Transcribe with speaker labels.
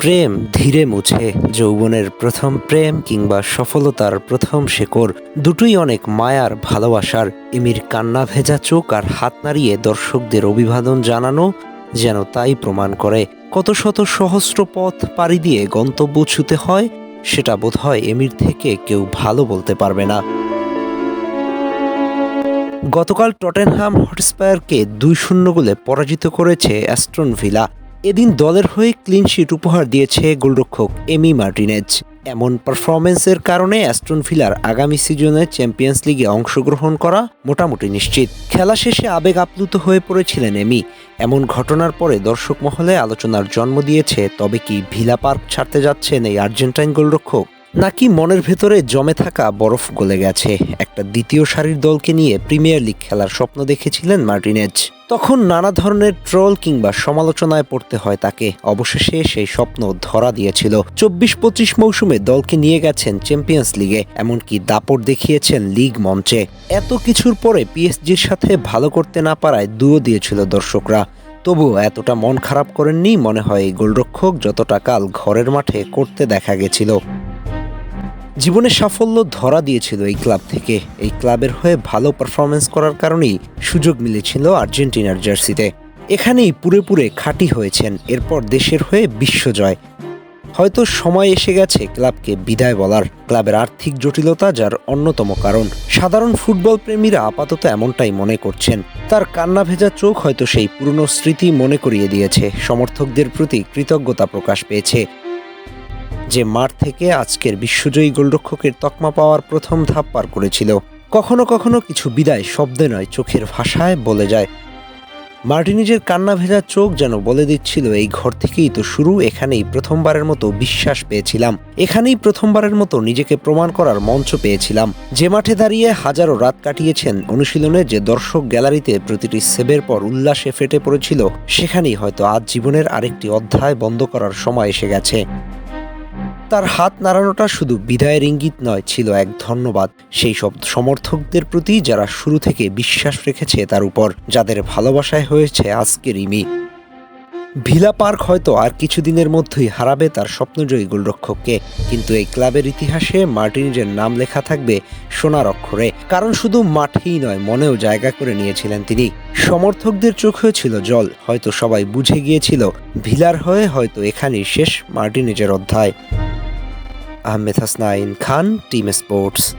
Speaker 1: প্রেম ধীরে মুছে। যৌবনের প্রথম প্রেম কিংবা সফলতার প্রথম শেকড় দুটোই অনেক মায়ার ভালোবাসার। এমির কান্না ভেজা চোখ আর হাত নাড়িয়ে দর্শকদের অভিবাদন জানানো যেন তাই প্রমাণ করে। কত শত সহস্র পথ পাড়ি দিয়ে গন্তব্য ছুতে হয়, সেটা বোধহয় এমির থেকে কেউ ভালো বলতে পারবে না। গতকাল টটেনহাম হটস্পায়ারকে দুই শূন্য গোলে পরাজিত করেছে অ্যাস্ট্রন ভিলা। এদিন দলের হয়ে ক্লিন শিট উপহার দিয়েছে গোলরক্ষক এমি মার্টিনেজ। এমন পারফরমেন্সের কারণে অ্যাস্ট্রন ভিলার আগামী সিজনে চ্যাম্পিয়ন্স লিগে অংশগ্রহণ করা মোটামুটি নিশ্চিত। খেলা শেষে আবেগ আপ্লুত হয়ে পড়েছিলেন এমি। এমন ঘটনার পরে দর্শক মহলে আলোচনার জন্ম দিয়েছে, তবে কি ভিলা পার্ক ছাড়তে যাচ্ছেন এই আর্জেন্টাইন গোলরক্ষক? নাকি মনের ভেতরে জমে থাকা বরফ গলে গেছে? একটা দ্বিতীয় সারির দলকে নিয়ে প্রিমিয়ার লিগ খেলার স্বপ্ন দেখেছিলেন মার্টিনেজ। তখন নানা ধরনের ট্রল কিংবা সমালোচনায় পড়তে হয় তাকে। অবশেষে সেই স্বপ্ন ধরা দিয়েছিল। চব্বিশ পঁচিশ মৌসুমে দলকে নিয়ে গেছেন চ্যাম্পিয়ন্স লিগে, এমনকি দাপট দেখিয়েছেন লিগ মঞ্চে। এত কিছুর পরে পিএসজির সাথে ভালো করতে না পারায় দুও দিয়েছিল দর্শকরা। তবুও এতটা মন খারাপ করেননি, মনে হয় এই গোলরক্ষক যতটা কাল ঘরের মাঠে করতে দেখা গেছিল। জীবনে সাফল্য ধরা দিয়েছিল এই ক্লাব থেকে। এই ক্লাবের হয়ে ভালো পারফরমেন্স করার কারণেই সুযোগ মিলেছিল আর্জেন্টিনার জার্সিতে। এখানেই পুরে পুরে খাঁটি হয়েছেন, এরপর দেশের হয়ে বিশ্বজয় হয়তো সময় এসে গেছে ক্লাবকে বিদায় বলার। ক্লাবের আর্থিক জটিলতা যার অন্যতম কারণ। সাধারণ ফুটবল প্রেমীরা আপাতত এমনটাই মনে করছেন। তার কান্না ভেজা চোখ হয়তো সেই পুরনো স্মৃতি মনে করিয়ে দিয়েছে। সমর্থকদের প্রতি কৃতজ্ঞতা প্রকাশ পেয়েছে। যে মাঠ থেকে আজকের বিশ্বজয়ী গোলরক্ষকের তকমা পাওয়ার প্রথম ধাপ পার করেছিল। কখনো কখনো কিছু বিদায় শব্দে নয়, চোখের ভাষায় বলে যায়। মার্টিনিজের কান্না ভেজা চোখ যেন বলে দিচ্ছিল, এই ঘর থেকেই তো শুরু, এখানেই প্রথমবারের মতো বিশ্বাস পেয়েছিলাম। এখানেই প্রথমবারের মতো নিজেকে প্রমাণ করার মঞ্চ পেয়েছিলাম। যে মাঠে দাঁড়িয়ে হাজারো রাত কাটিয়েছেন অনুশীলনে যে দর্শক গ্যালারিতে প্রতিটি সেবের পর উল্লাসে ফেটে পড়েছিল, সেখানেই হয়তো আজ জীবনের আরেকটি অধ্যায় বন্ধ করার সময় এসে গেছে। তার হাত নাড়ানোটা শুধু বিদায়ের ইঙ্গিত নয়, ছিল এক ধন্যবাদ। সেই সব সমর্থকদের প্রতি যারা শুরু থেকে বিশ্বাস রেখেছে তার উপর, যাদের ভালোবাসায় হয়েছে আজকের ইমি। ভিলা পার্ক হয়তো আর কিছুদিনের মধ্যেই হারাবে তার স্বপ্নজয়ী গোলরক্ষককে, কিন্তু এই ক্লাবের ইতিহাসে মার্টিনিজের নাম লেখা থাকবে সোনার অক্ষরে। কারণ শুধু মাঠেই নয়, মনেও জায়গা করে নিয়েছিলেন তিনি। সমর্থকদের চোখেও ছিল জল, হয়তো সবাই বুঝে গিয়েছিল ভিলার হয়ে হয়তো এখানেই শেষ মার্টিনিজের অধ্যায়। am methaznain khan Team Sports.